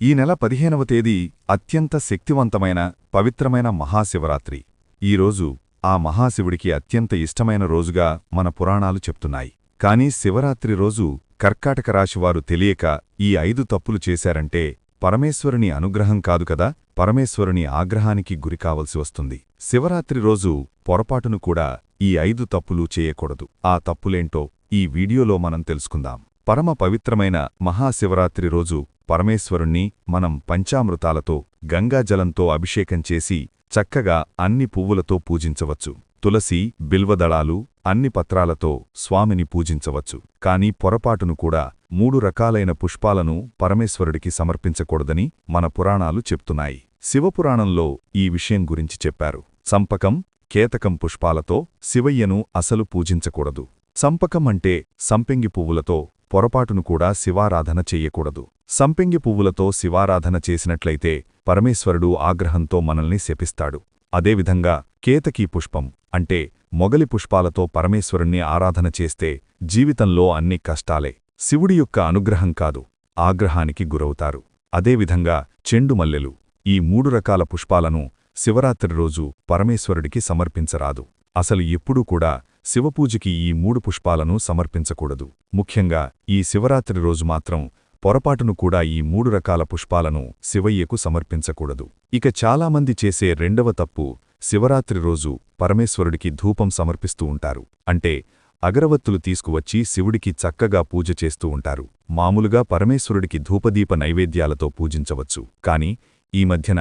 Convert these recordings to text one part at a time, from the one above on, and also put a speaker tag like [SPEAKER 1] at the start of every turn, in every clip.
[SPEAKER 1] ఈ నెల పదిహేనవ తేదీ అత్యంత శక్తివంతమైన పవిత్రమైన మహాశివరాత్రి. ఈరోజు ఆ మహాశివుడికి అత్యంత ఇష్టమైన రోజుగా మన పురాణాలు చెప్తున్నాయి. కాని శివరాత్రి రోజు కర్కాటక రాశివారు తెలియక ఈ ఐదు తప్పులు చేశారంటే పరమేశ్వరుని అనుగ్రహం కాదు కదా? పరమేశ్వరుని ఆగ్రహానికి గురికావలసి వస్తుంది. శివరాత్రి రోజు పొరపాటును కూడా ఈ ఐదు తప్పులు చేయకూడదు. ఆ తప్పులేంటో ఈ వీడియోలో మనం తెలుసుకుందాం. పరమ పవిత్రమైన మహాశివరాత్రి రోజు పరమేశ్వరుణ్ణి మనం పంచామృతాలతో గంగాజలంతో అభిషేకం చేసి చక్కగా అన్ని పువ్వులతో పూజించవచ్చు. తులసి బిల్వదళాలు అన్ని పత్రాలతో స్వామిని పూజించవచ్చు. కాని పొరపాటును కూడా మూడు రకాలైన పుష్పాలను పరమేశ్వరుడికి సమర్పించకూడదని మన పురాణాలు చెప్తున్నాయి. శివపురాణంలో ఈ విషయం గురించి చెప్పారు. సంపకం కేతకం పుష్పాలతో శివయ్యను అసలు పూజించకూడదు. సంపకం అంటే సంపెంగి పువ్వులతో పొరపాటును కూడా శివారాధన చెయ్యకూడదు సంపెంగి పువ్వులతో శివారాధన చేసినట్లయితే పరమేశ్వరుడు ఆగ్రహంతో మనల్ని శపిస్తాడు. అదేవిధంగా కేతకీ పుష్పం అంటే మొగలి పుష్పాలతో పరమేశ్వరుణ్ణి ఆరాధన చేస్తే జీవితంలో అన్ని కష్టాలే. శివుడి యొక్క అనుగ్రహం కాదు ఆగ్రహానికి గురవుతారు. అదేవిధంగా చెండుమల్లెలు ఈ మూడు రకాల పుష్పాలను శివరాత్రి రోజు పరమేశ్వరుడికి సమర్పించరాదు. అసలు ఎప్పుడూ కూడా శివపూజకి ఈ మూడు పుష్పాలను సమర్పించకూడదు. ముఖ్యంగా ఈ శివరాత్రి రోజు మాత్రం పొరపాటును కూడా ఈ మూడు రకాల పుష్పాలను శివయ్యకు సమర్పించకూడదు. ఇక చాలామంది చేసే రెండవ తప్పు శివరాత్రి రోజు పరమేశ్వరుడికి ధూపం సమర్పిస్తూ ఉంటారు. అంటే అగరవత్తులు తీసుకువచ్చి శివుడికి చక్కగా పూజ చేస్తూ ఉంటారు. మామూలుగా పరమేశ్వరుడికి ధూపదీప నైవేద్యాలతో పూజించవచ్చు. కాని ఈ మధ్యన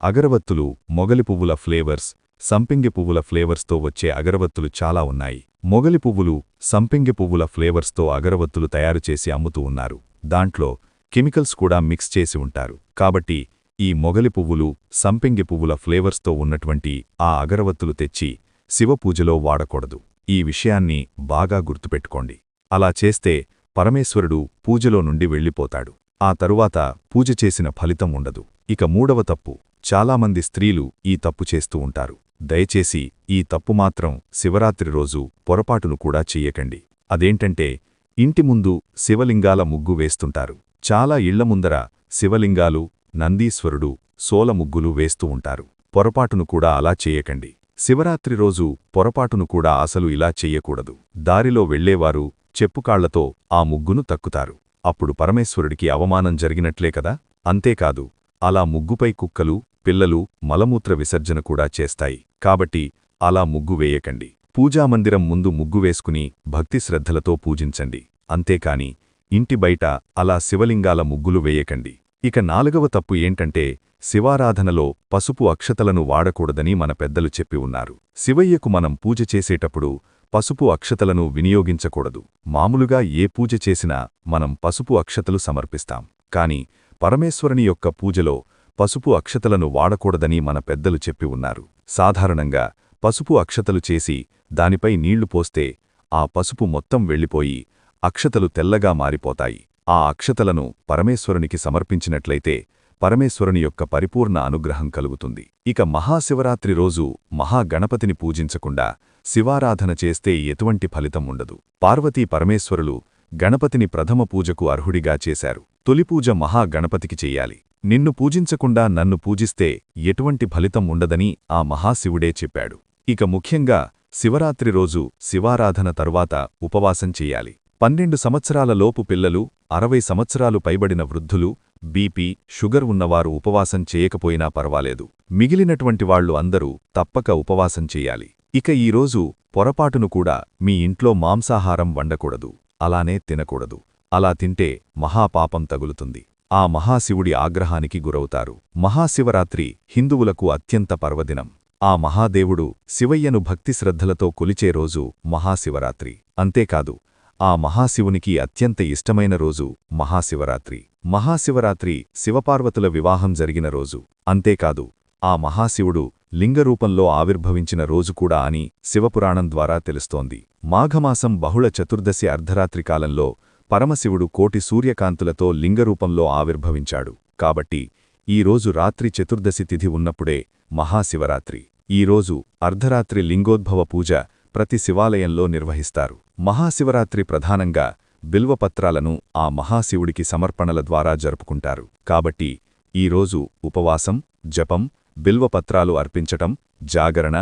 [SPEAKER 1] అగరవత్తులు మొగలి పువ్వుల ఫ్లేవర్స్ సంపింగి పువ్వుల ఫ్లేవర్స్తో వచ్చే అగరవత్తులు చాలా ఉన్నాయి. మొగలి పువ్వులు సంపింగి పువ్వుల ఫ్లేవర్స్తో అగరవత్తులు తయారుచేసి అమ్ముతూ ఉన్నారు. దాంట్లో కెమికల్స్ కూడా మిక్స్ చేసి ఉంటారు. కాబట్టి ఈ మొగలి పువ్వులు సంపింగి పువ్వుల ఫ్లేవర్స్తో ఉన్నటువంటి ఆ అగరవత్తులు తెచ్చి శివపూజలో వాడకూడదు. ఈ విషయాన్ని బాగా గుర్తుపెట్టుకోండి. అలా చేస్తే పరమేశ్వరుడు పూజలో నుండి వెళ్ళిపోతాడు. ఆ తరువాత పూజ చేసిన ఫలితం ఉండదు. ఇక మూడవ తప్పు చాలామంది స్త్రీలు ఈ తప్పు చేస్తూ ఉంటారు. దయచేసి ఈ తప్పు మాత్రం శివరాత్రి రోజు పొరపాటును కూడా చెయ్యకండి. అదేంటంటే ఇంటి ముందు శివలింగాల ముగ్గు వేస్తుంటారు. చాలా ఇళ్ళ ముందర శివలింగాలు నందీశ్వరుడు సోల ముగ్గులు వేస్తూ ఉంటారు. పొరపాటును కూడా అలా చేయకండి శివరాత్రి రోజు పొరపాటును కూడా అసలు ఇలా చెయ్యకూడదు. దారిలో వెళ్ళేవారు చెప్పుకాళ్ళతో ఆ ముగ్గును తక్కుతారు. అప్పుడు పరమేశ్వరుడికి అవమానం జరిగినట్లే కదా? అంతేకాదు అలా ముగ్గుపై కుక్కలు పిల్లలు మలమూత్ర విసర్జన కూడా చేస్తాయి. కాబట్టి అలా ముగ్గు వేయకండి. పూజామందిరం ముందు ముగ్గు వేసుకుని భక్తి శ్రద్ధలతో పూజించండి. అంతేకాని ఇంటి బయట అలా శివలింగాల ముగ్గులు వేయకండి. ఇక నాలుగవ తప్పు ఏంటంటే శివారాధనలో పసుపు అక్షతలను వాడకూడదని మన పెద్దలు చెప్పి ఉన్నారు. శివయ్యకు మనం పూజ చేసేటప్పుడు పసుపు అక్షతలను వినియోగించకూడదు. మామూలుగా ఏ పూజ చేసినా మనం పసుపు అక్షతలు సమర్పిస్తాం. కాని పరమేశ్వరుని యొక్క పూజలో పసుపు అక్షతలను వాడకూడదని మన పెద్దలు చెప్పి ఉన్నారు. సాధారణంగా పసుపు అక్షతలు చేసి దానిపై నీళ్ళు పోస్తే ఆ పసుపు మొత్తం వెళ్ళిపోయి అక్షతలు తెల్లగా మారిపోతాయి. ఆ అక్షతలను పరమేశ్వరునికి సమర్పించినట్లయితే పరమేశ్వరుని యొక్క పరిపూర్ణ అనుగ్రహం కలుగుతుంది. ఇక మహాశివరాత్రి రోజు మహాగణపతిని పూజించకుండా శివారాధన చేస్తే ఎటువంటి ఫలితం ఉండదు. పార్వతీ పరమేశ్వరులు గణపతిని ప్రథమ పూజకు అర్హుడిగా చేశారు. తొలిపూజ మహాగణపతికి చెయ్యాలి నిన్ను పూజించకుండా నన్ను పూజిస్తే ఎటువంటి ఫలితం ఉండదని ఆ మహాశివుడే చెప్పాడు. ఇక ముఖ్యంగా శివరాత్రి రోజు శివారాధన తరువాత ఉపవాసం చెయ్యాలి పన్నెండు సంవత్సరాల లోపు పిల్లలు అరవై సంవత్సరాలు పైబడిన వృద్ధులు బీపీ షుగర్ ఉన్నవారు ఉపవాసం చేయకపోయినా పర్వాలేదు. మిగిలినటువంటి వాళ్ళు అందరూ తప్పక ఉపవాసం చెయ్యాలి ఇక ఈరోజు పొరపాటును కూడా మీ ఇంట్లో మాంసాహారం వండకూడదు. అలానే తినకూడదు. అలా తింటే మహాపాపం తగులుతుంది. ఆ మహాశివుడి ఆగ్రహానికి గురవుతారు. మహాశివరాత్రి హిందువులకు అత్యంత పర్వదినం. ఆ మహాదేవుడు శివయ్యను భక్తిశ్రద్ధలతో కొలిచే రోజు మహాశివరాత్రి. అంతేకాదు ఆ మహాశివునికి అత్యంత ఇష్టమైన రోజు మహాశివరాత్రి. మహాశివరాత్రి శివపార్వతుల వివాహం జరిగిన రోజు. అంతేకాదు ఆ మహాశివుడు లింగరూపంలో ఆవిర్భవించిన రోజు కూడా అని శివపురాణం ద్వారా తెలుస్తోంది. మాఘమాసం బహుళ చతుర్దశి అర్ధరాత్రి కాలంలో పరమశివుడు కోటి సూర్యకాంతులతో లింగరూపంలో ఆవిర్భవించాడు. కాబట్టి ఈరోజు రాత్రి చతుర్దశి తిథి ఉన్నప్పుడే మహాశివరాత్రి. ఈరోజు అర్ధరాత్రి లింగోద్భవ పూజ ప్రతి శివాలయంలో నిర్వహిస్తారు. మహాశివరాత్రి ప్రధానంగా బిల్వపత్రాలను ఆ మహాశివుడికి సమర్పణల ద్వారా జరుపుకుంటారు. కాబట్టి ఈరోజు ఉపవాసం జపం బిల్వపత్రాలు అర్పించటం జాగరణ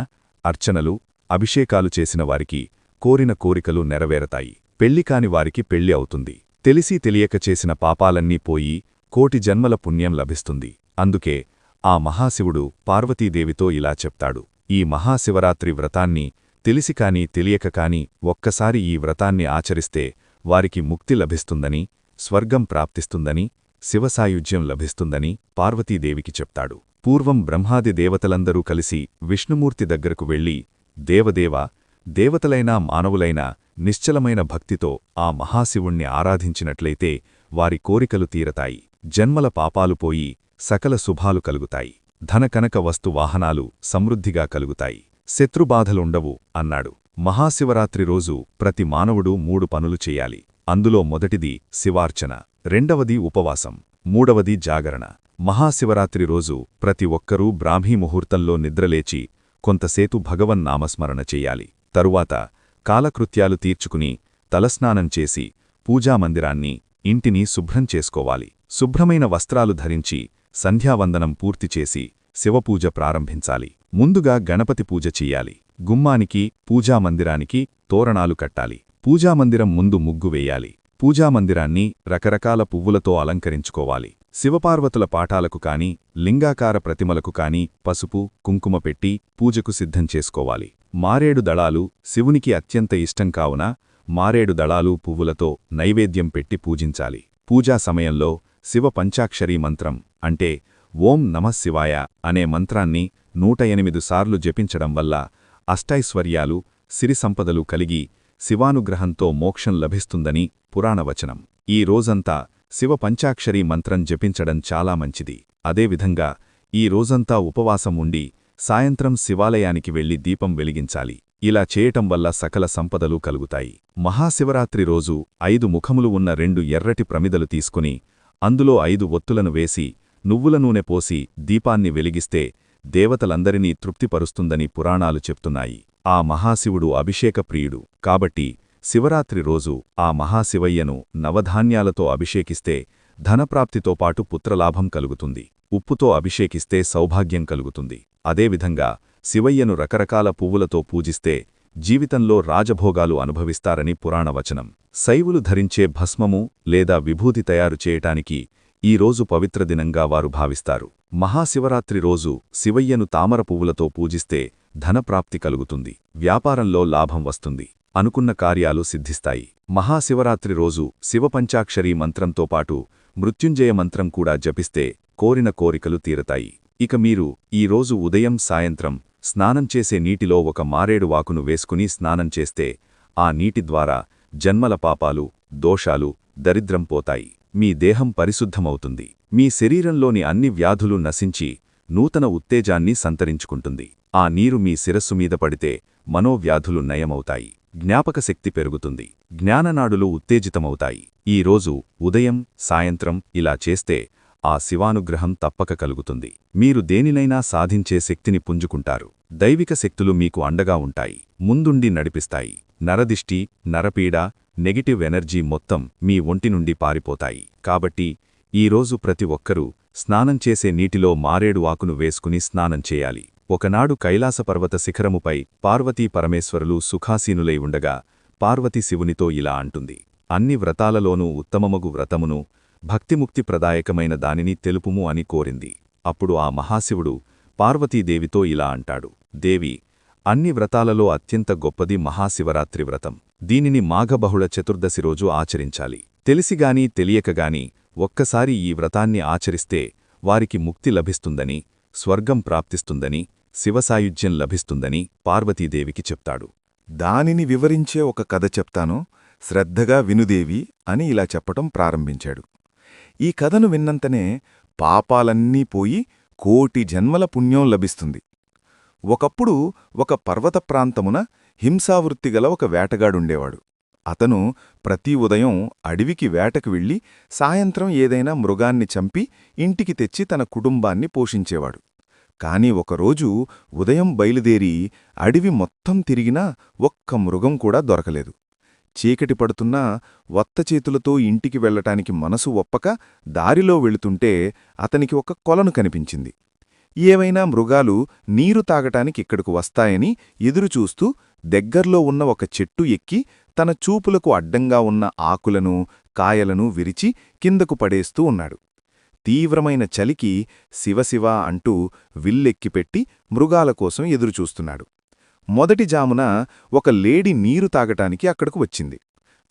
[SPEAKER 1] అర్చనలు అభిషేకాలు చేసిన వారికి కోరిన కోరికలు నెరవేరతాయి. పెళ్ళికాని వారికి పెళ్ళి అవుతుంది. తెలిసి తెలియక చేసిన పాపాలన్నీ పోయి కోటి జన్మల పుణ్యం లభిస్తుంది. అందుకే ఆ మహాశివుడు పార్వతీదేవితో ఇలా చెప్తాడు. ఈ మహాశివరాత్రి వ్రతాన్ని తెలిసి కాని తెలియక కాని ఒక్కసారి ఈ వ్రతాన్ని ఆచరిస్తే వారికి ముక్తి లభిస్తుందని స్వర్గం ప్రాప్తిస్తుందని శివసాయుజ్యం లభిస్తుందని పార్వతీదేవికి చెప్తాడు. పూర్వం బ్రహ్మాది దేవతలందరూ కలిసి విష్ణుమూర్తి దగ్గరకు వెళ్ళి దేవదేవ దేవతలైనా మానవులైనా నిశ్చలమైన భక్తితో ఆ మహాశివుణ్ణి ఆరాధించినట్లయితే వారి కోరికలు తీరతాయి. జన్మల పాపాలు పోయి సకల శుభాలు కలుగుతాయి. ధనకనక వస్తు వాహనాలు సమృద్ధిగా కలుగుతాయి. శత్రుబాధలుండవు అన్నాడు. మహాశివరాత్రి రోజు ప్రతి మానవుడు మూడు పనులు చెయ్యాలి అందులో మొదటిది శివార్చన రెండవది ఉపవాసం మూడవది జాగరణ. మహాశివరాత్రి రోజు ప్రతి ఒక్కరూ బ్రాహ్మీ ముహూర్తంలో నిద్రలేచి కొంతసేపు భగవన్నామస్మరణ చెయ్యాలి తరువాత కాలకృత్యాలు తీర్చుకుని తలస్నానం చేసి పూజామందిరాన్ని ఇంటిని శుభ్రం చేసుకోవాలి. శుభ్రమైన వస్త్రాలు ధరించి సంధ్యావందనం పూర్తిచేసి శివపూజ ప్రారంభించాలి. ముందుగా గణపతి పూజ చెయ్యాలి గుమ్మానికి పూజామందిరానికి తోరణాలు కట్టాలి. పూజామందిరం ముందు ముగ్గు వేయాలి. పూజామందిరాన్ని రకరకాల పువ్వులతో అలంకరించుకోవాలి. శివపార్వతుల పాఠాలకు కాని లింగాకార ప్రతిమలకు కాని పసుపు కుంకుమ పెట్టి పూజకు సిద్ధం చేసుకోవాలి. మారేడు దళాలు శివునికి అత్యంత ఇష్టం కావున మారేడు దళాలు పువ్వులతో నైవేద్యం పెట్టి పూజించాలి. పూజా సమయంలో శివ పంచాక్షరీ మంత్రం అంటే ఓం నమశివాయ అనే మంత్రాన్ని నూట ఎనిమిది సార్లు జపించడం వల్ల అష్టైశ్వర్యాలు సిరి సంపదలు కలిగి శివానుగ్రహంతో మోక్షం లభిస్తుందని పురాణవచనం ఈ రోజంతా శివ పంచాక్షరీ మంత్రం జపించడం చాలా మంచిది. అదేవిధంగా ఈ రోజంతా ఉపవాసం ఉండి సాయంత్రం శివాలయానికి వెళ్ళి దీపం వెలిగించాలి. ఇలా చేయటం వల్ల సకల సంపదలు కలుగుతాయి. మహాశివరాత్రి రోజు ఐదు ముఖములు ఉన్న రెండు ఎర్రటి ప్రమిదలు తీసుకుని అందులో ఐదు ఒత్తులను వేసి నువ్వుల నూనె పోసి దీపాన్ని వెలిగిస్తే దేవతలందరినీ తృప్తిపరుస్తుందని పురాణాలు చెప్తున్నాయి. ఆ మహాశివుడు అభిషేకప్రియుడు కాబట్టి శివరాత్రి రోజు ఆ మహాశివయ్యను నవధాన్యాలతో అభిషేకిస్తే ధనప్రాప్తితో పాటు పుత్రలాభం కలుగుతుంది. ఉప్పుతో అభిషేకిస్తే సౌభాగ్యం కలుగుతుంది. అదేవిధంగా శివయ్యను రకరకాల పువ్వులతో పూజిస్తే జీవితంలో రాజభోగాలు అనుభవిస్తారని పురాణవచనం. శైవులు ధరించే భస్మము లేదా విభూతి తయారు చేయటానికి ఈ రోజు పవిత్ర దినంగా వారు భావిస్తారు. మహాశివరాత్రి రోజు శివయ్యను తామర పువ్వులతో పూజిస్తే ధనప్రాప్తి కలుగుతుంది. వ్యాపారంలో లాభం వస్తుంది. అనుకున్న కార్యాలు సిద్ధిస్తాయి. మహాశివరాత్రి రోజు శివపంచాక్షరీ మంత్రంతో పాటు మృత్యుంజయ మంత్రం కూడా జపిస్తే కోరిన కోరికలు తీరతాయి. ఇక మీరు ఈరోజు ఉదయం సాయంత్రం స్నానం చేసే నీటిలో ఒక మారేడు వాకును వేసుకుని స్నానం చేస్తే ఆ నీటి ద్వారా జన్మల పాపాలు దోషాలు దరిద్రం పోతాయి. మీ దేహం పరిశుద్ధమవుతుంది. మీ శరీరంలోని అన్ని వ్యాధులు నశించి నూతన ఉత్తేజాన్ని సంతరించుకుంటుంది. ఆ నీరు మీ శిరస్సు మీద పడితే మనోవ్యాధులు నయమవుతాయి. జ్ఞాపకశక్తి పెరుగుతుంది. జ్ఞాననాడులు ఉత్తేజితమవుతాయి. ఈ రోజు ఉదయం సాయంత్రం ఇలా చేస్తే ఆ శివానుగ్రహం తప్పక కలుగుతుంది. మీరు దేనినైనా సాధించే శక్తిని పుంజుకుంటారు. దైవిక శక్తులు మీకు అండగా ఉంటాయి. ముందుండి నడిపిస్తాయి. నరదిష్టి నరపీడ నెగిటివ్ ఎనర్జీ మొత్తం మీ ఒంటి నుండి పారిపోతాయి. కాబట్టి ఈరోజు ప్రతి ఒక్కరూ స్నానం చేసే నీటిలో మారేడు ఆకును వేసుకుని స్నానం చేయాలి. ఒకనాడు కైలాసపర్వత శిఖరముపై పార్వతీ పరమేశ్వరులు సుఖాసీనులై ఉండగా పార్వతి శివునితో ఇలా అంటుంది. అన్ని వ్రతాలలోనూ ఉత్తమమగు వ్రతమును భక్తిముక్తి ప్రదాయకమైన దానిని తెలుపుము అని కోరింది. అప్పుడు ఆ మహాశివుడు పార్వతీదేవితో ఇలా అంటాడు దేవి అన్ని వ్రతాలలో అత్యంత గొప్పది మహాశివరాత్రి వ్రతం. దీనిని మాఘబహుళ చతుర్దశి రోజు ఆచరించాలి. తెలిసిగాని తెలియకగాని ఒక్కసారి ఈ వ్రతాన్ని ఆచరిస్తే వారికి ముక్తి లభిస్తుందని స్వర్గం ప్రాప్తిస్తుందని శివసాయుజ్యం లభిస్తుందని పార్వతీదేవికి చెప్తాడు.
[SPEAKER 2] దానిని వివరించే ఒక కథ చెప్తాను. శ్రద్ధగా వినుదేవి అని ఇలా చెప్పటం ప్రారంభించాడు. ఈ కథను విన్నంతనే పాపాలన్నీ పోయి కోటి జన్మల పుణ్యం లభిస్తుంది. ఒకప్పుడు ఒక పర్వత ప్రాంతమున హింసావృత్తిగల ఒక వేటగాడుండేవాడు. అతను ప్రతి ఉదయం అడవికి వేటకు వెళ్ళి సాయంత్రం ఏదైనా మృగాన్ని చంపి ఇంటికి తెచ్చి తన కుటుంబాన్ని పోషించేవాడు. కాని ఒకరోజు ఉదయం బయలుదేరి అడవి మొత్తం తిరిగినా ఒక్క మృగం కూడా దొరకలేదు.
[SPEAKER 1] చీకటి పడుతున్నా వత్త చేతులతో ఇంటికి వెళ్ళటానికి మనసు ఒప్పక దారిలో వెళుతుంటే అతనికి ఒక కొలను కనిపించింది. ఏవైనా మృగాలు నీరు తాగటానికి ఇక్కడకు వస్తాయని ఎదురుచూస్తూ దగ్గర్లో ఉన్న ఒక చెట్టు ఎక్కి తన చూపులకు అడ్డంగా ఉన్న ఆకులను కాయలను విరిచి కిందకు పడేస్తూ ఉన్నాడు. తీవ్రమైన చలికి శివశివ అంటూ విల్లెక్కిపెట్టి మృగాల కోసం ఎదురుచూస్తున్నాడు. మొదటి జామున ఒక లేడి నీరు తాగటానికి అక్కడకు వచ్చింది.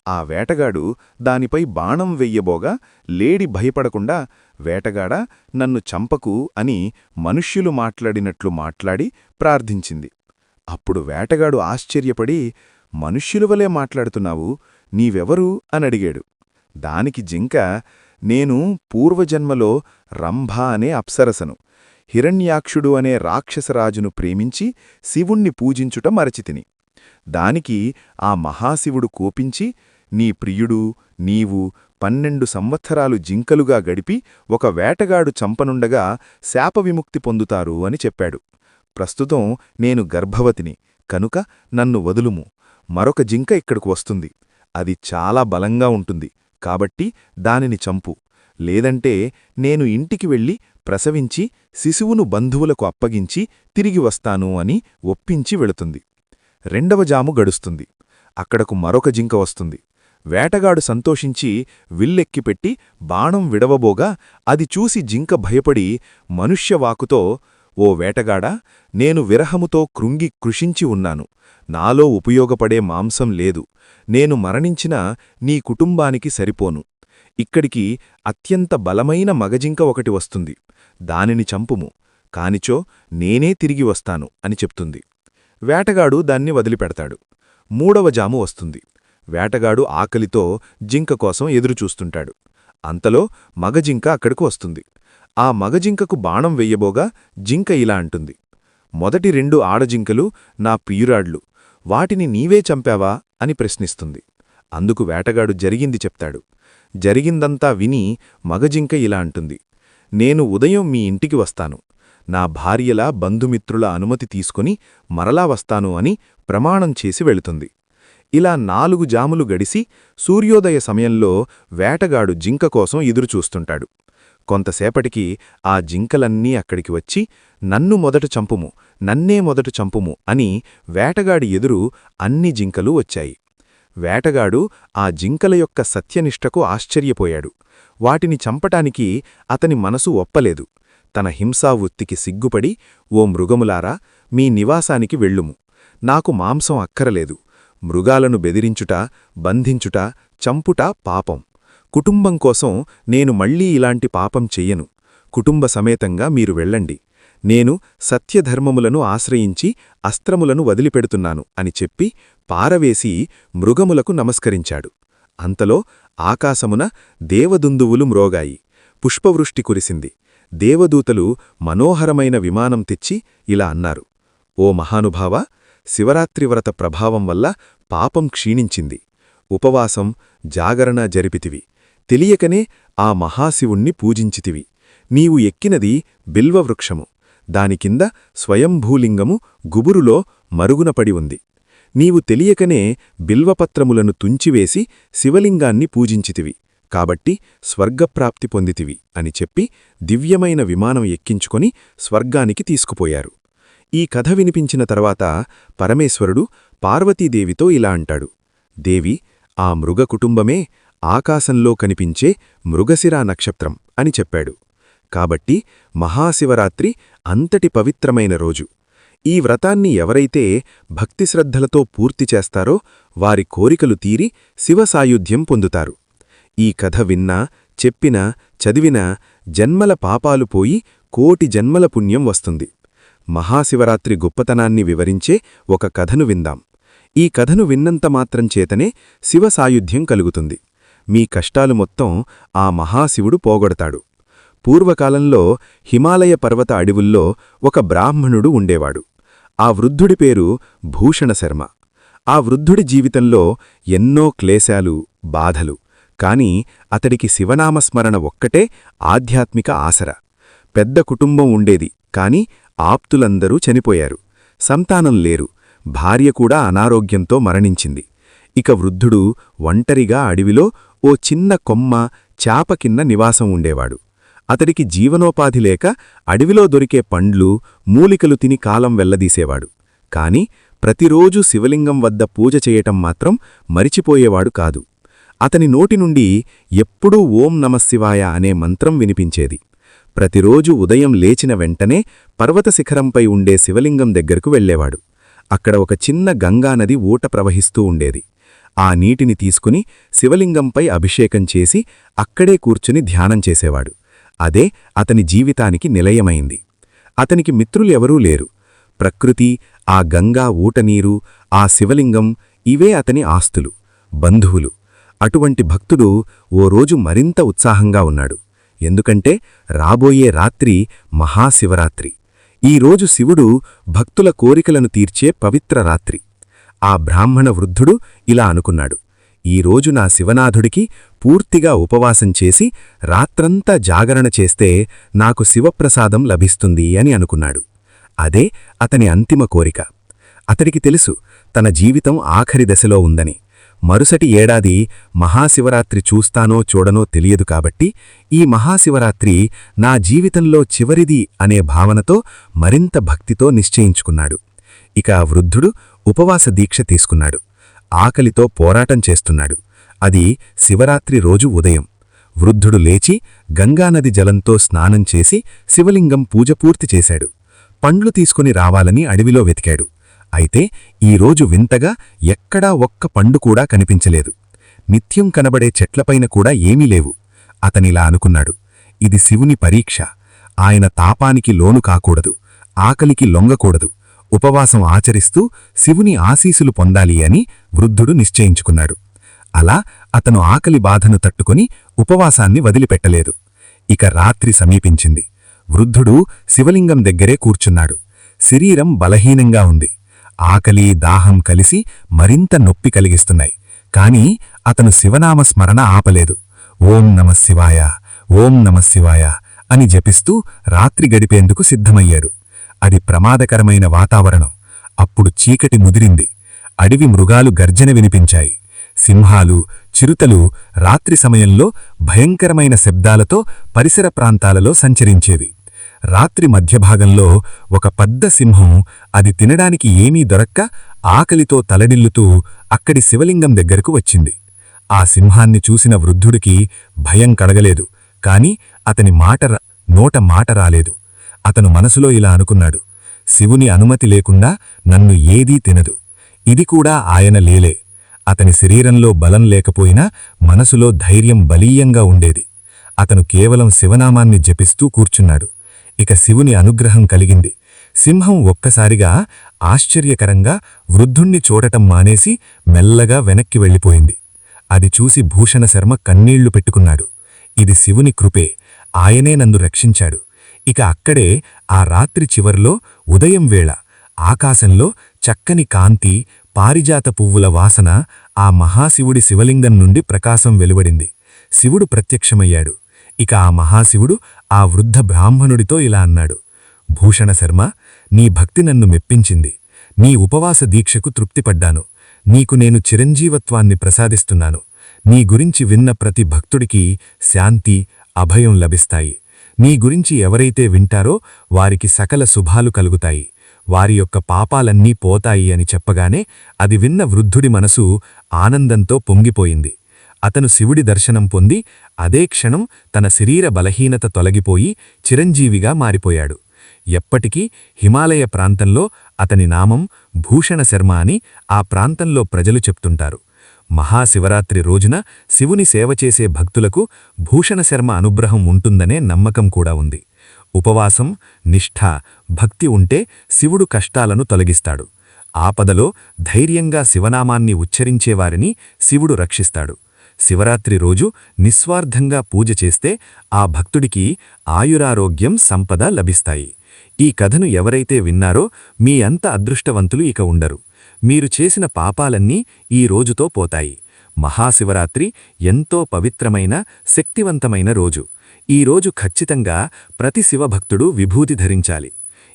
[SPEAKER 1] ఆ వేటగాడు దానిపై బాణం వెయ్యబోగా లేడి భయపడకుండా వేటగాడ నన్ను చంపకు అని మనుష్యులు మాట్లాడినట్లు మాట్లాడి ప్రార్థించింది. అప్పుడు వేటగాడు ఆశ్చర్యపడి మనుష్యులవలే మాట్లాడుతున్నావు? నీవెవరు? అనడిగాడు దానికి జింక నేను పూర్వజన్మలో రంభ అనే అప్సరసను. హిరణ్యాక్షుడు అనే రాక్షసరాజును ప్రేమించి శివుణ్ణి పూజించుట మరచితిని. దానికి ఆ మహాశివుడు కోపించి నీ ప్రియుడు నీవు పన్నెండు సంవత్సరాలు జింకలుగా గడిపి ఒక వేటగాడు చంపనుండగా శాపవిముక్తి పొందుతారు అని చెప్పాడు. ప్రస్తుతం నేను గర్భవతిని కనుక నన్ను వదులుము. మరొక జింక ఇక్కడకు వస్తుంది. అది చాలా బలంగా ఉంటుంది. కాబట్టి దానిని చంపు. లేదంటే నేను ఇంటికి వెళ్ళి ప్రసవించి శిశువును బంధువులకు అప్పగించి తిరిగి వస్తాను అని ఒప్పించి వెళుతుంది. రెండవ జాము గడుస్తుంది. అక్కడకు మరొక జింక వస్తుంది. వేటగాడు సంతోషించి విల్లెక్కిపెట్టి బాణం విడవబోగా అది చూసి జింక భయపడి మనుష్యవాకుతో ఓ వేటగాడా నేను విరహముతో కృంగి కృషించి ఉన్నాను. నాలో ఉపయోగపడే మాంసం లేదు. నేను మరణించినా నీ కుటుంబానికి సరిపోను. ఇక్కడికి అత్యంత బలమైన మగజింక ఒకటి వస్తుంది. దానిని చంపుము. కానిచో నేనే తిరిగి వస్తాను అని చెప్తుంది. వేటగాడు దాన్ని వదిలిపెడతాడు. మూడవ జాము వస్తుంది. వేటగాడు ఆకలితో జింక కోసం ఎదురుచూస్తుంటాడు. అంతలో మగజింక అక్కడికి వస్తుంది. ఆ మగజింకకు బాణం వెయ్యబోగా జింక ఇలా అంటుంది. మొదటి రెండు ఆడజింకలు నా ప్రియురాడ్లు వాటిని నీవే చంపావా అని ప్రశ్నిస్తుంది. అందుకు వేటగాడు జరిగింది చెప్తాడు. జరిగిందంతా విని మగజింక ఇలా అంటుంది నేను ఉదయం మీ ఇంటికి వస్తాను. నా భార్యల బంధుమిత్రుల అనుమతి తీసుకుని మరలా వస్తాను అని ప్రమాణం చేసి వెళుతుంది. ఇలా నాలుగు జాములు గడిసి సూర్యోదయ సమయంలో వేటగాడు జింక కోసం ఎదురుచూస్తుంటాడు. కొంతసేపటికి ఆ జింకలన్నీ అక్కడికి వచ్చి నన్ను మొదట చంపుము నన్నే మొదట చంపుము అని వేటగాడి ఎదురు అన్ని జింకలు వచ్చాయి. వేటగాడు ఆ జింకల యొక్క సత్యనిష్టకు ఆశ్చర్యపోయాడు. వాటిని చంపటానికి అతని మనసు ఒప్పలేదు. తన హింసావృత్తికి సిగ్గుపడి ఓ మృగములారా మీ నివాసానికి వెళ్ళుము. నాకు మాంసం అక్కరలేదు. మృగాలను బెదిరించుట బంధించుట చంపుట పాపం. కుటుంబం కోసం నేను మళ్ళీ ఇలాంటి పాపం చెయ్యను. కుటుంబ సమేతంగా మీరు వెళ్ళండి. నేను సత్యధర్మములను ఆశ్రయించి అస్త్రములను వదిలిపెడుతున్నాను అని చెప్పి పారవేసి మృగములకు నమస్కరించాడు. అంతలో ఆకాశమున దేవదుందువులు మ్రోగాయి. పుష్పవృష్టి కురిసింది. దేవదూతలు మనోహరమైన విమానం తెచ్చి ఇలా అన్నారు. ఓ మహానుభావా శివరాత్రివ్రత ప్రభావం వల్ల పాపం క్షీణించింది. ఉపవాసం జాగరణ జరిపితివి. తెలియకనే ఆ మహాశివుణ్ణి పూజించితివి. నీవు ఎక్కినది బిల్వవృక్షము. దానికింద స్వయంభూలింగము గుబురులో మరుగునపడి ఉంది. నీవు తెలియకనే బిల్వపత్రములను తుంచివేసి శివలింగాన్ని పూజించితివి. కాబట్టి స్వర్గప్రాప్తి పొందితివి అని చెప్పి దివ్యమైన విమానం ఎక్కించుకొని స్వర్గానికి తీసుకుపోయారు. ఈ కథ వినిపించిన తర్వాత పరమేశ్వరుడు పార్వతీదేవితో ఇలా అంటాడు. దేవి ఆ మృగ కుటుంబమే ఆకాశంలో కనిపించే మృగశిరా నక్షత్రం అని చెప్పాడు. కాబట్టి మహాశివరాత్రి అంతటి పవిత్రమైన రోజు. ఈ వ్రతాన్ని ఎవరైతే భక్తిశ్రద్ధలతో పూర్తి చేస్తారో వారి కోరికలు తీరి శివసాయుధ్యం పొందుతారు. ఈ కథ విన్నా చెప్పినా చదివినా జన్మల పాపాలు పోయి కోటి జన్మల పుణ్యం వస్తుంది. మహాశివరాత్రి గొప్పతనాన్ని వివరించే ఒక కథను విందాం. ఈ కథను విన్నంత మాత్రం చేతనే శివసాయుధ్యం కలుగుతుంది. మీ కష్టాలు మొత్తం ఆ మహాశివుడు పోగొడతాడు. పూర్వకాలంలో హిమాలయ పర్వత అడవుల్లో ఒక బ్రాహ్మణుడు ఉండేవాడు. ఆ వృద్ధుడి పేరు భూషణశర్మ ఆ వృద్ధుడి జీవితంలో ఎన్నో క్లేశాలు బాధలు కాని అతడికి శివనామస్మరణ ఒక్కటే ఆధ్యాత్మిక ఆసర. పెద్ద కుటుంబం ఉండేది కాని ఆప్తులందరూ చనిపోయారు. సంతానం లేరు భార్య కూడా అనారోగ్యంతో మరణించింది.
[SPEAKER 3] ఇక వృద్ధుడు ఒంటరిగా అడవిలో ఓ చిన్న కొమ్మ చాప కింద నివాసం ఉండేవాడు. అతడికి జీవనోపాధి లేక అడవిలో దొరికే పండ్లు మూలికలు తిని కాలం వెల్లదీసేవాడు కాని ప్రతిరోజూ శివలింగం వద్ద పూజ చేయటం మాత్రం మరిచిపోయేవాడు కాదు. అతని నోటి నుండి ఎప్పుడూ ఓం నమశివాయ అనే మంత్రం వినిపించేది. ప్రతిరోజు ఉదయం లేచిన వెంటనే పర్వత శిఖరంపై ఉండే శివలింగం దగ్గరకు వెళ్ళేవాడు. అక్కడ ఒక చిన్న గంగానది ఊట ప్రవహిస్తూ ఉండేది. ఆ నీటిని తీసుకుని శివలింగంపై అభిషేకం చేసి అక్కడే కూర్చుని ధ్యానం చేసేవాడు. అదే అతని జీవితానికి నిలయమైంది. అతనికి మిత్రులెవరూ లేరు. ప్రకృతి ఆ గంగా ఊటనీరు ఆ శివలింగం ఇవే అతని ఆస్తులు బంధువులు. అటువంటి భక్తుడు ఓ రోజు మరింత ఉత్సాహంగా ఉన్నాడు. ఎందుకంటే రాబోయే రాత్రి మహాశివరాత్రి. ఈ రోజు శివుడు భక్తుల కోరికలను తీర్చే పవిత్ర రాత్రి. ఆ బ్రాహ్మణ వృద్ధుడు ఇలా అనుకున్నాడు. ఈరోజు నా శివనాథుడికి పూర్తిగా ఉపవాసం చేసి రాత్రంతా జాగరణ చేస్తే నాకు శివప్రసాదం లభిస్తుంది అని అనుకున్నాడు. అదే అతని అంతిమ కోరిక. అతడికి తెలుసు తన జీవితం ఆఖరి దశలో ఉందని. మరుసటి ఏడాది మహాశివరాత్రి చూస్తానో చూడనో తెలియదు కాబట్టి ఈ మహాశివరాత్రి నా జీవితంలో చివరిది అనే భావనతో మరింత భక్తితో నిశ్చయించుకున్నాడు. ఇక వృద్ధుడు ఉపవాస దీక్ష తీసుకున్నాడు. ఆకలితో పోరాటం చేస్తున్నాడు. అది శివరాత్రి రోజు ఉదయం. వృద్ధుడు లేచి గంగానది జలంతో స్నానం చేసి శివలింగం పూజ పూర్తి చేశాడు. పండ్లు తీసుకుని రావాలని అడవిలో వెతికాడు. అయితే ఈరోజు వింతగా ఎక్కడా ఒక్క పండు కూడా కనిపించలేదు. నిత్యం కనబడే చెట్లపైన కూడా ఏమీ లేవు. అతనిలా అనుకున్నాడు. ఇది శివుని పరీక్ష. ఆయన తాపానికి లోను కాకూడదు. ఆకలికి లొంగకూడదు. ఉపవాసం ఆచరిస్తూ శివుని ఆశీసులు పొందాలి అని వృద్ధుడు నిశ్చయించుకున్నాడు. అలా అతను ఆకలి బాధను తట్టుకుని ఉపవాసాన్ని వదిలిపెట్టలేదు. ఇక రాత్రి సమీపించింది. వృద్ధుడు శివలింగం దగ్గరే కూర్చున్నాడు. శరీరం బలహీనంగా ఉంది. ఆకలి దాహం కలిసి మరింత నొప్పి కలిగిస్తున్నాయి. కాని అతను శివనామ స్మరణ ఆపలేదు. ఓం నమశివాయ ఓం నమశివాయ అని జపిస్తూ రాత్రి గడిపేందుకు సిద్ధమయ్యాడు. అది ప్రమాదకరమైన వాతావరణం. అప్పుడు చీకటి ముదిరింది. అడవి మృగాలు గర్జన వినిపించాయి. సింహాలు చిరుతలు రాత్రి సమయంలో భయంకరమైన శబ్దాలతో పరిసర ప్రాంతాలలో సంచరించేవి. రాత్రి మధ్యభాగంలో ఒక పెద్ద సింహం అది తినడానికి ఏమీ దొరక్క ఆకలితో తలడిల్లుతూ అక్కడి శివలింగం దగ్గరకు వచ్చింది. ఆ సింహాన్ని చూసిన వృద్ధుడికి భయం కడగలేదు కాని అతని మాట నోట మాట రాలేదు. అతను మనసులో ఇలా అనుకున్నాడు శివుని అనుమతి లేకుండా నన్ను ఏదీ తినదు. ఇది కూడా ఆయన లేలే. అతని శరీరంలో బలం లేకపోయినా మనసులో ధైర్యం బలీయంగా ఉండేది. అతను కేవలం శివనామాన్ని జపిస్తూ కూర్చున్నాడు. ఇక శివుని అనుగ్రహం కలిగింది. సింహం ఒక్కసారిగా ఆశ్చర్యకరంగా వృద్ధుణ్ణి చూడటం మానేసి మెల్లగా వెనక్కి వెళ్ళిపోయింది. అది చూసి భూషణ శర్మ కన్నీళ్ళు పెట్టుకున్నాడు. ఇది శివుని కృపే. ఆయనే నన్ను రక్షించాడు. ఇక అక్కడే ఆ రాత్రి చివర్లో ఉదయం వేళ ఆకాశంలో చక్కని కాంతి పారిజాత పువ్వుల వాసన ఆ మహాశివుడి శివలింగం నుండి ప్రకాశం వెలువడింది. శివుడు ప్రత్యక్షమయ్యాడు. ఇక ఆ మహాశివుడు ఆ వృద్ధ బ్రాహ్మణుడితో ఇలా అన్నాడు. భూషణ శర్మ నీ భక్తి నన్ను మెప్పించింది. నీ ఉపవాస దీక్షకు తృప్తిపడ్డాను. నీకు నేను చిరంజీవత్వాన్ని ప్రసాదిస్తున్నాను. నీ గురించి విన్న ప్రతి భక్తుడికి శాంతి అభయం లభిస్తాయి. నీ గురించి ఎవరైతే వింటారో వారికి సకల శుభాలు కలుగుతాయి. వారి యొక్క పాపాలన్నీ పోతాయి అని చెప్పగానే అది విన్న వృద్ధుడి మనసు ఆనందంతో పొంగిపోయింది. అతను శివుడి దర్శనం పొంది అదే క్షణం తన శరీర బలహీనత తొలగిపోయి చిరంజీవిగా మారిపోయాడు. ఎప్పటికీ హిమాలయ ప్రాంతంలో అతని నామం భూషణ శర్మ అని ఆ ప్రాంతంలో ప్రజలు చెప్తుంటారు. మహాశివరాత్రి రోజున శివుని సేవ చేసే భక్తులకు భూషణ శర్మ అనుగ్రహం ఉంటుందనే నమ్మకం కూడా ఉంది. ఉపవాసం నిష్ఠ భక్తి ఉంటే శివుడు కష్టాలను తొలగిస్తాడు. ఆపదలో ధైర్యంగా శివనామాన్ని ఉచ్చరించేవారిని శివుడు రక్షిస్తాడు. శివరాత్రి రోజు నిస్వార్థంగా పూజ చేస్తే ఆ భక్తుడికి ఆయురారోగ్యం సంపద లభిస్తాయి. ఈ కథను ఎవరైతే విన్నారో మీ అంత అదృష్టవంతులు ఇక ఉండరు. మీరు చేసిన పాపాలన్నీ ఈ రోజుతో పోతాయి. మహాశివరాత్రి ఎంతో పవిత్రమైన శక్తివంతమైన రోజు. ఈ రోజు ఖచ్చితంగా ప్రతి శివభక్తుడు విభూతి ధరించాలి.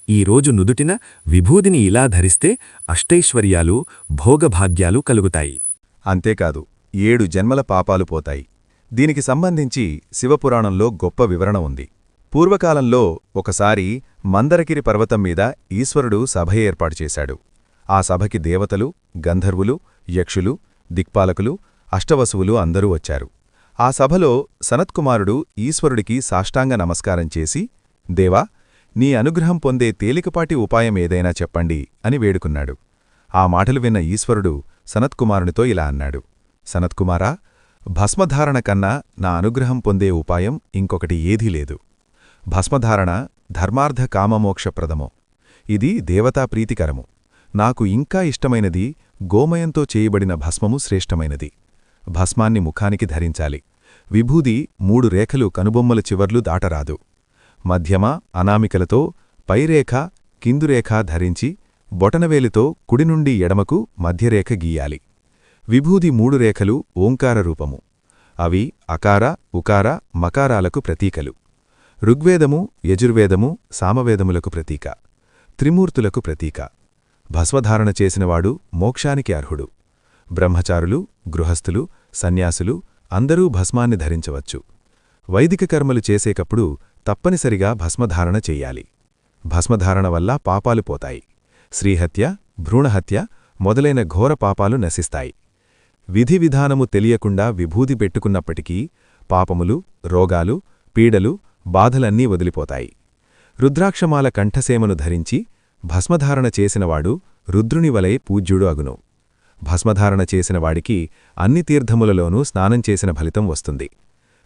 [SPEAKER 3] ఈ రోజు నుదుటిన విభూదిని ఇలా ధరిస్తే అష్టైశ్వర్యాలు భోగభాగ్యాలు కలుగుతాయి.
[SPEAKER 1] అంతేకాదు ఏడు జన్మల పాపాలు పోతాయి. దీనికి సంబంధించి శివపురాణంలో గొప్ప వివరణ ఉంది. పూర్వకాలంలో ఒకసారి మందరగిరి పర్వతం మీద ఈశ్వరుడు సభ ఏర్పాటు చేశాడు. ఆ సభకి దేవతలు గంధర్వులు యక్షులు దిక్పాలకులు అష్టవసువులు అందరూ వచ్చారు. ఆ సభలో సనత్కుమారుడు ఈశ్వరుడికి సాష్టాంగ నమస్కారం చేసి దేవా నీ అనుగ్రహం పొందే తేలికపాటి ఉపాయం ఏదైనా చెప్పండి అని వేడుకున్నాడు. ఆ మాటలు విన్న ఈశ్వరుడు సనత్కుమారునితో ఇలా అన్నాడు. సనత్కుమారా భస్మధారణ కన్నా నా అనుగ్రహం పొందే ఉపాయం ఇంకొకటి ఏదీ లేదు. భస్మధారణ ధర్మార్థ కామమోక్షప్రదము. ఇది దేవతా ప్రీతికరము. నాకు ఇంకా ఇష్టమైనది గోమయంతో చేయబడిన భస్మము శ్రేష్టమైనది. భస్మాన్ని ముఖానికి ధరించాలి. విభూది మూడు రేఖలు కనుబొమ్మల చివర్లు దాటరాదు. మధ్యమ అనామికలతో పైరేఖ కిందురేఖ ధరించి బొటనవేలితో కుడి నుండి ఎడమకు మధ్యరేఖ గీయాలి. విభూది మూడు రేఖలు ఓంకార రూపము. అవి అకార ఉకార మకారాలకు ప్రతీకలు. ఋగ్వేదము యజుర్వేదము సామవేదములకు ప్రతీక. త్రిమూర్తులకు ప్రతీక. భస్వధారణ చేసినవాడు మోక్షానికి అర్హుడు. బ్రహ్మచారులు గృహస్థులు సన్యాసులు అందరూ భస్మాన్ని ధరించవచ్చు. వైదిక కర్మలు చేసేకప్పుడు తప్పనిసరిగా భస్మధారణ చెయ్యాలి భస్మధారణ వల్ల పాపాలు పోతాయి. శ్రీహత్య భ్రూణహత్య మొదలైన ఘోర పాపాలు నశిస్తాయి. విధి విధానము తెలియకుండా విభూది పెట్టుకున్నప్పటికీ పాపములు రోగాలు పీడలు బాధలన్నీ వదిలిపోతాయి. రుద్రాక్షమాల కంఠసేమను ధరించి భస్మధారణ చేసినవాడు రుద్రునివలే పూజ్యుడు అగును. భస్మధారణ చేసినవాడికి అన్ని తీర్థములలోనూ స్నానం చేసిన ఫలితం వస్తుంది.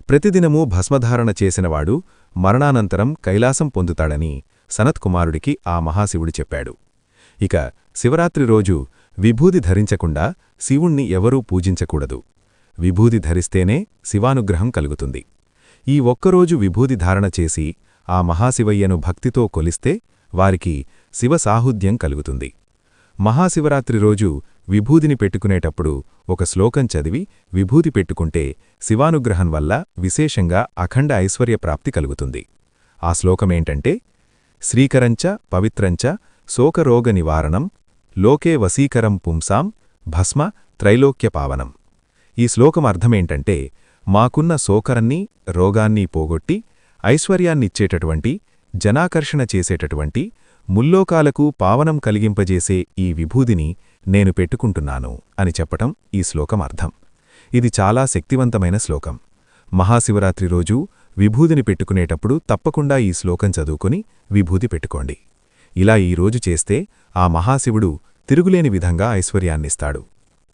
[SPEAKER 1] ప్రతిదినమూ భస్మధారణ చేసినవాడు మరణానంతరం కైలాసం పొందుతాడని సనత్కుమారుడికి ఆ మహాశివుడు చెప్పాడు. ఇక శివరాత్రి రోజు విభూది ధరించకుండా శివుణ్ణి ఎవరూ పూజించకూడదు. విభూది ధరిస్తేనే శివానుగ్రహం కలుగుతుంది. ఈ ఒక్కరోజు విభూది ధారణ చేసి ఆ మహాశివయ్యను భక్తితో కొలిస్తే వారికి శివసాహుద్యం కలుగుతుంది. మహాశివరాత్రి రోజు విభూదిని పెట్టుకునేటప్పుడు ఒక శ్లోకం చదివి విభూది పెట్టుకుంటే శివానుగ్రహం వల్ల విశేషంగా అఖండ ఐశ్వర్యప్రాప్తి కలుగుతుంది. ఆ శ్లోకమేంటంటే శ్రీకరంచ పవిత్రంచ శోకరోగ నివారణం లోకే వసీకరం పుంసాం భస్మ త్రైలోక్యపావనం ఈ శ్లోకం అర్థమేంటంటే మాకున్న శోకరన్నీ రోగాన్నీ పోగొట్టి ఐశ్వర్యాన్నిచ్చేటటువంటి జనాకర్షణ చేసేటటువంటి ముల్లోకాలకు పావనం కలిగింపజేసే ఈ విభూదిని నేను పెట్టుకుంటున్నాను అని చెప్పటం ఈ శ్లోకం అర్థం. ఇది చాలా శక్తివంతమైన శ్లోకం. మహాశివరాత్రి రోజు విభూదిని పెట్టుకునేటప్పుడు తప్పకుండా ఈ శ్లోకం చదువుకుని విభూది పెట్టుకోండి. ఇలా ఈ రోజు చేస్తే ఆ మహాశివుడు తిరుగులేని విధంగా ఐశ్వర్యాన్నిస్తాడు.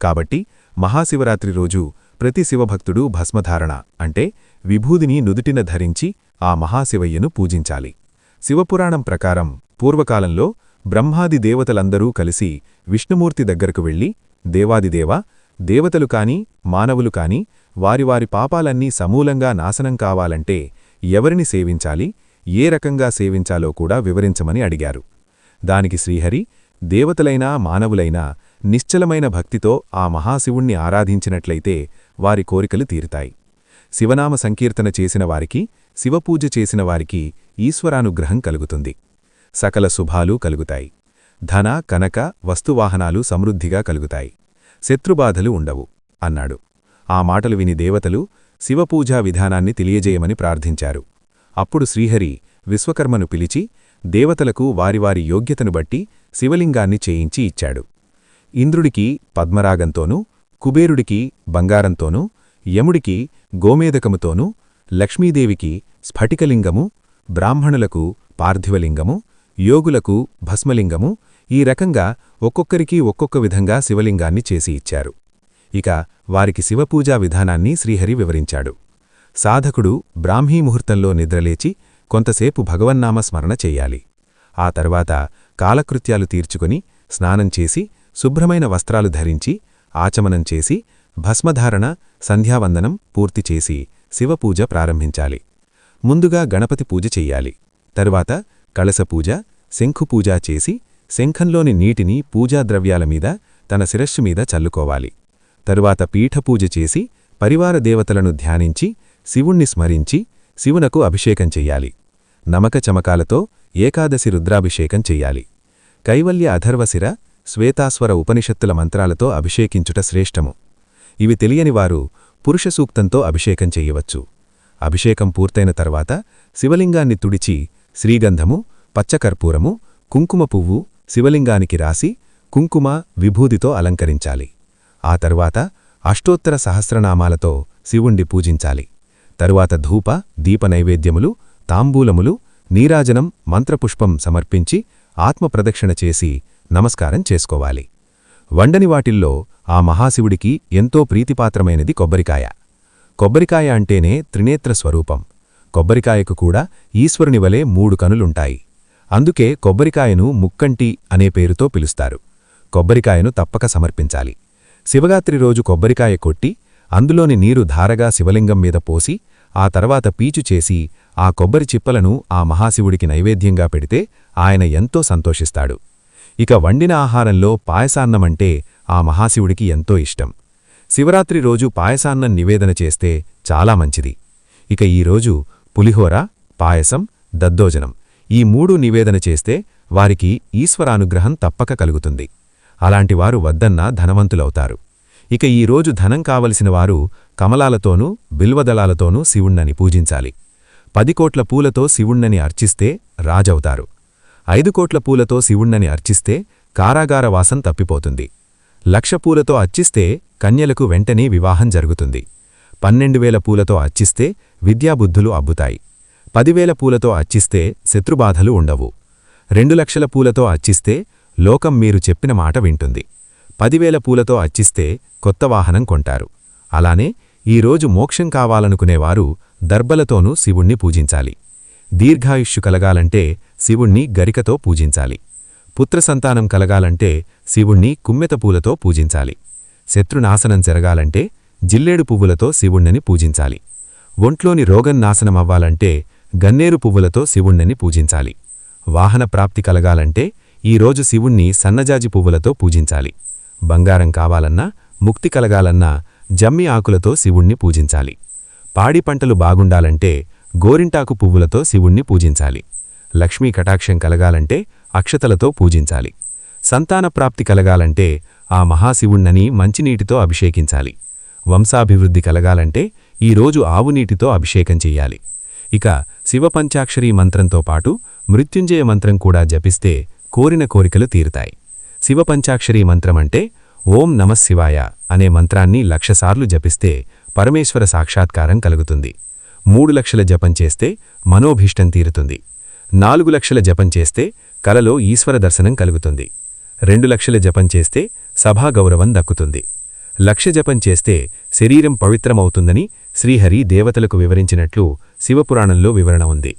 [SPEAKER 1] కాబట్టి మహాశివరాత్రి రోజు ప్రతి శివభక్తుడు భస్మధారణ అంటే విభూదిని నుదుటిన ధరించి ఆ మహాశివయ్యను పూజించాలి. శివపురాణం ప్రకారం పూర్వకాలంలో బ్రహ్మాది దేవతలందరూ కలిసి విష్ణుమూర్తి దగ్గరకు వెళ్ళి దేవాదిదేవా దేవతలు కాని మానవులు కాని వారి వారి పాపాలన్నీ సమూలంగా నాశనం కావాలంటే ఎవరిని సేవించాలి ఏ రకంగా సేవించాలో కూడా వివరించమని అడిగారు. దానికి శ్రీహరి దేవతలైనా మానవులైనా నిశ్చలమైన భక్తితో ఆ మహాశివుణ్ణి ఆరాధించినట్లయితే వారి కోరికలు తీరుతాయి. శివనామ సంకీర్తన చేసిన వారికి శివపూజ చేసిన వారికి ఈశ్వరానుగ్రహం కలుగుతుంది. సకల శుభాలు కలుగుతాయి. ధన కనక వస్తువాహనాలు సమృద్ధిగా కలుగుతాయి. శత్రుబాధలు ఉండవు అన్నాడు. ఆ మాటలు విని దేవతలు శివపూజా విధానాన్ని తెలియజేయమని ప్రార్థించారు. అప్పుడు శ్రీహరి విశ్వకర్మను పిలిచి దేవతలకు వారివారి యోగ్యతను బట్టి శివలింగాన్ని చేయించి ఇచ్చాడు. ఇంద్రుడికి పద్మరాగంతోనూ కుబేరుడికి బంగారంతోనూ యముడికి గోమేదకముతోనూ లక్ష్మీదేవికి స్ఫటికలింగము బ్రాహ్మణులకు పార్థివలింగము యోగులకు భస్మలింగము ఈ రకంగా ఒక్కొక్కరికి ఒక్కొక్క విధంగా శివలింగాన్ని చేసి ఇచ్చారు. ఇక వారికి శివపూజా విధానాన్ని శ్రీహరి వివరించాడు. సాధకుడు బ్రాహ్మీ ముహూర్తంలో నిద్రలేచి కొంతసేపు భగవన్నామ స్మరణ చెయ్యాలి ఆ తర్వాత కాలకృత్యాలు తీర్చుకుని స్నానం చేసి శుభ్రమైన వస్త్రాలు ధరించి ఆచమనం చేసి భస్మధారణ సంధ్యావందనం పూర్తి చేసి శివపూజ ప్రారంభించాలి. ముందుగా గణపతి పూజ చెయ్యాలి తరువాత కళసపూజ శంఖుపూజ చేసి శంఖంలోని నీటిని పూజాద్రవ్యాల మీద తన శిరస్సు మీద చల్లుకోవాలి. తరువాత పీఠపూజ చేసి పరివార దేవతలను ధ్యానించి శివుణ్ణి స్మరించి శివునకు అభిషేకం చెయ్యాలి. నమక చమకాలతో ఏకాదశి రుద్రాభిషేకం చెయ్యాలి. కైవల్య అధర్వశిర శ్వేతాస్వర ఉపనిషత్తుల మంత్రాలతో అభిషేకించుట శ్రేష్టము. ఇవి తెలియనివారు పురుష సూక్తంతో అభిషేకం చెయ్యవచ్చు. అభిషేకం పూర్తయిన తర్వాత శివలింగాన్ని తుడిచి శ్రీగంధము పచ్చకర్పూరము కుంకుమ పువ్వు శివలింగానికి రాసి కుంకుమ విభూదితో అలంకరించాలి. ఆ తరువాత అష్టోత్తర సహస్రనామాలతో శివుణ్ణి పూజించాలి. తరువాత ధూప దీప నైవేద్యములు తాంబూలములు నీరాజనం మంత్రపుష్పం సమర్పించి ఆత్మప్రదక్షిణ చేసి నమస్కారం చేసుకోవాలి. వండని వాటిల్లో ఆ మహాశివుడికి ఎంతో ప్రీతిపాత్రమైనది కొబ్బరికాయ. కొబ్బరికాయ అంటేనే త్రినేత్ర స్వరూపం. కొబ్బరికాయకు కూడా ఈశ్వరుని వలె మూడు కనులుంటాయి. అందుకే కొబ్బరికాయను ముక్కంటి అనే పేరుతో పిలుస్తారు. కొబ్బరికాయను తప్పక సమర్పించాలి. శివగాత్రి రోజు కొబ్బరికాయ కొట్టి అందులోని నీరు ధారగా శివలింగం మీద పోసి ఆ తర్వాత పీచు చేసి ఆ కొబ్బరి చిప్పలను ఆ మహాశివుడికి నైవేద్యంగా పెడితే ఆయన ఎంతో సంతోషిస్తాడు. ఇక వండిన ఆహారంలో పాయసాన్నమంటే ఆ మహాశివుడికి ఎంతో ఇష్టం. శివరాత్రి రోజు పాయసాన్నం నివేదన చేస్తే చాలా మంచిది. ఇక ఈరోజు పులిహోర పాయసం దద్దోజనం ఈ మూడు నివేదన చేస్తే వారికి ఈశ్వరానుగ్రహం తప్పక కలుగుతుంది. అలాంటివారు వద్దన్నా ధనవంతులవుతారు. ఇక ఈరోజు ధనం కావలసిన వారు కమలాలతోనూ బిల్వదళాలతోనూ శివుణ్ణని పూజించాలి. పది కోట్ల పూలతో శివుణ్ణని అర్చిస్తే రాజవుతారు. ఐదు కోట్ల పూలతో శివుణ్ణని అర్చిస్తే కారాగారవాసం తప్పిపోతుంది. లక్ష పూలతో అర్చిస్తే కన్యలకు వెంటనే వివాహం జరుగుతుంది. పన్నెండు వేల పూలతో అర్చిస్తే విద్యాబుద్ధులు అబ్బుతాయి. పదివేల పూలతో అర్చిస్తే శత్రుబాధలు ఉండవు. రెండు లక్షల పూలతో అర్చిస్తే లోకం మీరు చెప్పిన మాట వింటుంది. పదివేల పూలతో అర్చిస్తే కొత్త వాహనం కొంటారు. అలానే ఈరోజు మోక్షం కావాలనుకునేవారు దర్బలతోనూ శివుణ్ణి పూజించాలి. దీర్ఘాయుష్యు కలగాలంటే శివుణ్ణి గరికతో పూజించాలి. పుత్రసంతానం కలగాలంటే శివుణ్ణి కుమ్మెత పూలతో పూజించాలి. శత్రునాశనం జరగాలంటే జిల్లేడు పువ్వులతో శివుణ్ణని పూజించాలి. ఒంట్లోని రోగం నాశనమవ్వాలంటే గన్నేరు పువ్వులతో శివుణ్ణని పూజించాలి. వాహన ప్రాప్తి కలగాలంటే ఈరోజు శివుణ్ణి సన్నజాజి పువ్వులతో పూజించాలి. బంగారం కావాలన్నా ముక్తి కలగాలన్నా జమ్మి ఆకులతో శివుణ్ణి పూజించాలి. పాడి పంటలు బాగుండాలంటే గోరింటాకు పువ్వులతో శివుణ్ణి పూజించాలి. లక్ష్మీ కటాక్షం కలగాలంటే అక్షతలతో పూజించాలి. సంతానప్రాప్తి కలగాలంటే ఆ మహాశివుణ్ణని మంచినీటితో అభిషేకించాలి. వంశాభివృద్ధి కలగాలంటే ఈరోజు ఆవునీటితో అభిషేకం చెయ్యాలి. ఇక శివపంచాక్షరీ మంత్రంతో పాటు మృత్యుంజయ మంత్రం కూడా జపిస్తే కోరిన కోరికలు తీరుతాయి. శివపంచాక్షరీ మంత్రమంటే ఓం నమశివాయ అనే మంత్రాన్ని లక్షసార్లు జపిస్తే పరమేశ్వర సాక్షాత్కారం కలుగుతుంది. మూడు లక్షల జపం చేస్తే మనోభీష్టం తీరుతుంది. నాలుగు లక్షల జపం చేస్తే కలలో ఈశ్వర దర్శనం కలుగుతుంది. రెండు లక్షల జపం చేస్తే సభాగౌరవం దక్కుతుంది. లక్ష్యజపం చేస్తే శరీరం పవిత్రమవుతుందని శ్రీహరి దేవతలకు వివరించినట్లు శివపురాణంలో వివరణ ఉంది.